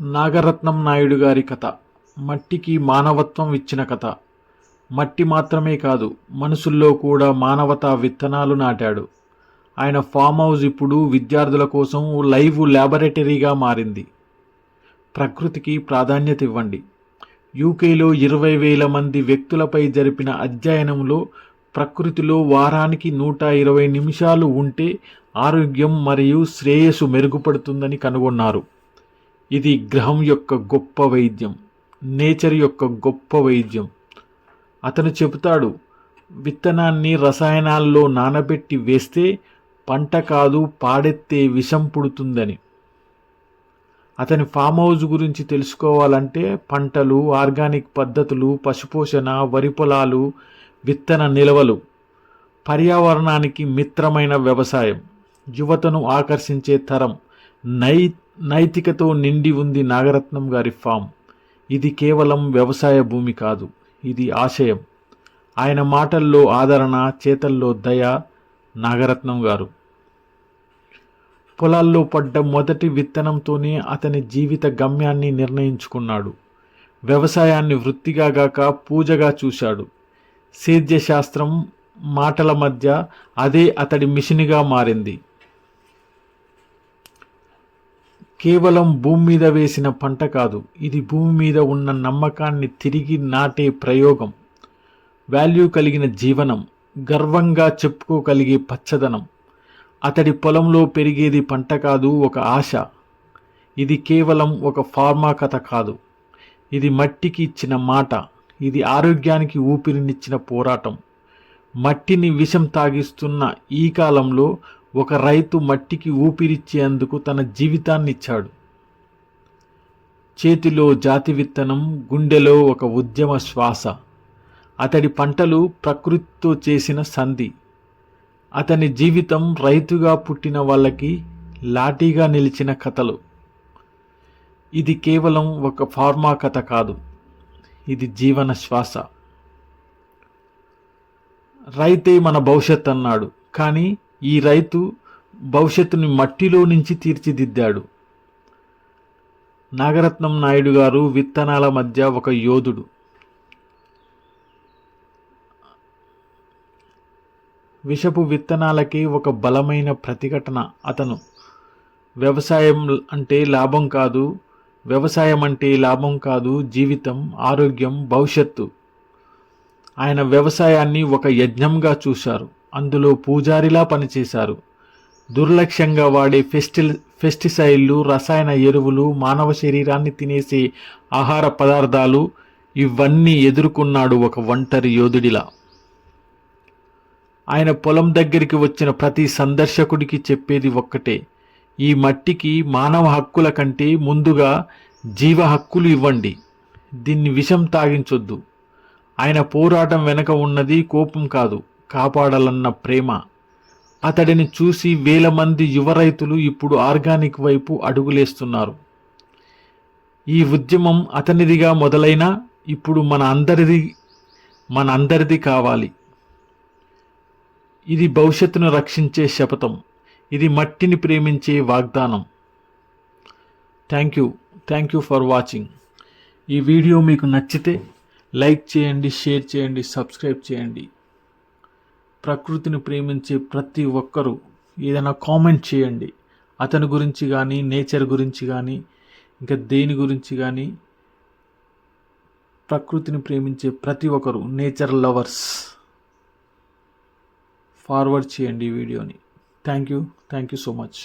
నాగరత్నం నాయుడు గారి కథ. మట్టికి మానవత్వం ఇచ్చిన కథ. మట్టి మాత్రమే కాదు మనసుల్లో కూడా మానవతా విత్తనాలు నాటాడు. ఆయన ఫామ్ హౌస్ ఇప్పుడు విద్యార్థుల కోసం లైవ్ ల్యాబొరేటరీగా మారింది. ప్రకృతికి ప్రాధాన్యత ఇవ్వండి. యూకేలో ఇరవై వేల మంది వ్యక్తులపై జరిపిన అధ్యయనంలో ప్రకృతిలో వారానికి నూట ఇరవై నిమిషాలు ఉంటే ఆరోగ్యం మరియు శ్రేయస్సు మెరుగుపడుతుందని కనుగొన్నారు. ఇది గ్రహం యొక్క గొప్ప వైద్యం నేచర్ యొక్క గొప్ప వైద్యం. అతను చెబుతాడు విత్తనాన్ని రసాయనాల్లో నానబెట్టి వేస్తే పంట కాదు పాడెత్తే విషం పుడుతుందని. అతని ఫామ్ హౌస్ గురించి తెలుసుకోవాలంటే పంటలు ఆర్గానిక్ పద్ధతులు పశుపోషణ వరి పొలాలు విత్తన నిల్వలు పర్యావరణానికి మిత్రమైన వ్యవసాయం యువతను ఆకర్షించే తరం నై నైతికతో నిండి ఉంది నాగరత్నం గారి ఫామ్. ఇది కేవలం వ్యవసాయ భూమి కాదు ఇది ఆశయం. ఆయన మాటల్లో ఆదరణ చేతల్లో దయ నాగరత్నం గారు. పొలాల్లో పడ్డ మొదటి విత్తనంతోనే అతని జీవిత గమ్యాన్ని నిర్ణయించుకున్నాడు. వ్యవసాయాన్ని వృత్తిగా గాక పూజగా చూశాడు. సేద్య శాస్త్రం మాటల మధ్య అదే అతడి మిషన్గా మారింది. కేవలం భూమి మీద వేసిన పంట కాదు ఇది భూమి మీద ఉన్న నమ్మకాన్ని తిరిగి నాటే ప్రయోగం. వాల్యూ కలిగిన జీవనం గర్వంగా చెప్పుకోగలిగే పచ్చదనం. అతడి పొలంలో పెరిగేది పంట కాదు ఒక ఆశ. ఇది కేవలం ఒక ఫార్మా కథ కాదు. ఇది మట్టికి ఇచ్చిన మాట. ఇది ఆరోగ్యానికి ఊపిరినిచ్చిన పోరాటం. మట్టిని విషం తాగిస్తున్న ఈ కాలంలో ఒక రైతు మట్టికి ఊపిరిచ్చేందుకు తన జీవితాన్ని ఇచ్చాడు చేతిలో జాతి విత్తనం గుండెలో ఒక ఉద్యమ శ్వాస. అతడి పంటలు ప్రకృతితో చేసిన సంధి. అతని జీవితం రైతుగా పుట్టిన వాళ్ళకి లాఠీగా నిలిచిన కథలు. ఇది కేవలం ఒక ఫార్మా కథ కాదు. ఇది జీవన శ్వాస. రైతే మన భవిష్యత్ అన్నాడు కానీ ఈ రైతు భవిష్యత్తుని మట్టిలో నుంచి తీర్చిదిద్దాడు. నాగరత్నం నాయుడు గారు విత్తనాల మధ్య ఒక యోధుడు. విషపు విత్తనాలకి ఒక బలమైన ప్రతిఘటన అతను. వ్యవసాయం అంటే లాభం కాదు వ్యవసాయం అంటే లాభం కాదు జీవితం ఆరోగ్యం భవిష్యత్తు. ఆయన వ్యవసాయాన్ని ఒక యజ్ఞంగా చూశారు. అందులో పూజారిలా పనిచేశారు. దుర్లక్ష్యంగా వాడే ఫెస్టిల్ ఫెస్టిసైడ్లు రసాయన ఎరువులు మానవ శరీరాన్ని తినేసే ఆహార పదార్థాలు ఇవన్నీ ఎదుర్కొన్నాడు ఒక ఒంటరి యోధుడిలా. ఆయన పొలం దగ్గరికి వచ్చిన ప్రతి సందర్శకుడికి చెప్పేది ఒక్కటే ఈ మట్టికి మానవ హక్కుల కంటే ముందుగా జీవ హక్కులు ఇవ్వండి. దీన్ని విషం తాగించొద్దు. ఆయన పోరాటం వెనక ఉన్నది కోపం కాదు. కాపాడాలన్న ప్రేమ. అతడిని చూసి వేల మంది యువ రైతులు ఇప్పుడు ఆర్గానిక్ వైపు అడుగులేస్తున్నారు. ఈ ఉద్యమం అతనిదిగా మొదలైనా ఇప్పుడు మన అందరిది మన అందరిది కావాలి. ఇది భవిష్యత్తును రక్షించే శపథం. ఇది మట్టిని ప్రేమించే వాగ్దానం. Thank you thank you for watching ఈ వీడియో మీకు నచ్చితే లైక్ చేయండి షేర్ చేయండి సబ్స్క్రైబ్ చేయండి. ప్రకృతిని ప్రేమించే ప్రతి ఒక్కరూ ఏదైనా కామెంట్ చేయండి. అతని గురించి కానీ నేచర్ గురించి కానీ ఇంకా దేని గురించి కానీ ప్రకృతిని ప్రేమించే ప్రతి ఒక్కరు నేచర్ లవర్స్. ఫార్వర్డ్ చేయండి ఈ వీడియోని. Thank you. Thank you so much.